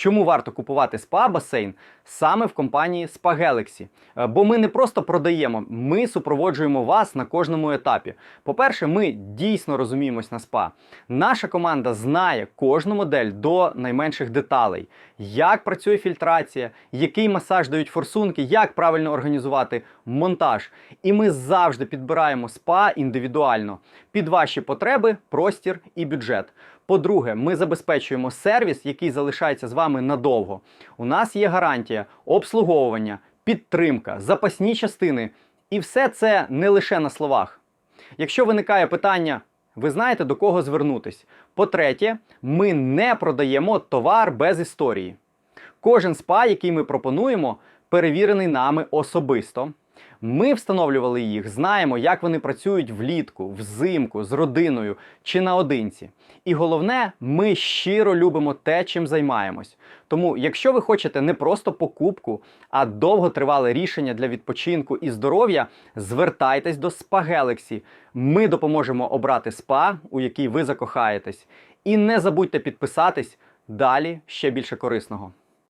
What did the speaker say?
Чому варто купувати спа-басейн саме в компанії Spa Galaxy? Е, Бо ми не просто продаємо, ми супроводжуємо вас на кожному етапі. По-перше, ми дійсно розуміємось на спа. Наша команда знає кожну модель до найменших деталей, як працює фільтрація, який масаж дають форсунки, як правильно організувати монтаж. І ми завжди підбираємо спа індивідуально під ваші потреби, простір і бюджет. По-друге, ми забезпечуємо сервіс, який залишається з вами надовго. У нас є гарантія, обслуговування, підтримка, запасні частини. І все це не лише на словах. Якщо виникає питання, ви знаєте до кого звернутись. По-третє, ми не продаємо товар без історії. Кожен спа, який ми пропонуємо, перевірений нами особисто. Ми встановлювали їх, знаємо, як вони працюють влітку, взимку, з родиною чи наодинці. І головне, ми щиро любимо те, чим займаємось. Тому, якщо ви хочете не просто покупку, а довготривале рішення для відпочинку і здоров'я, звертайтесь до Spa Galaxy. Ми допоможемо обрати спа, у який ви закохаєтесь. І не забудьте підписатись. Далі ще більше корисного.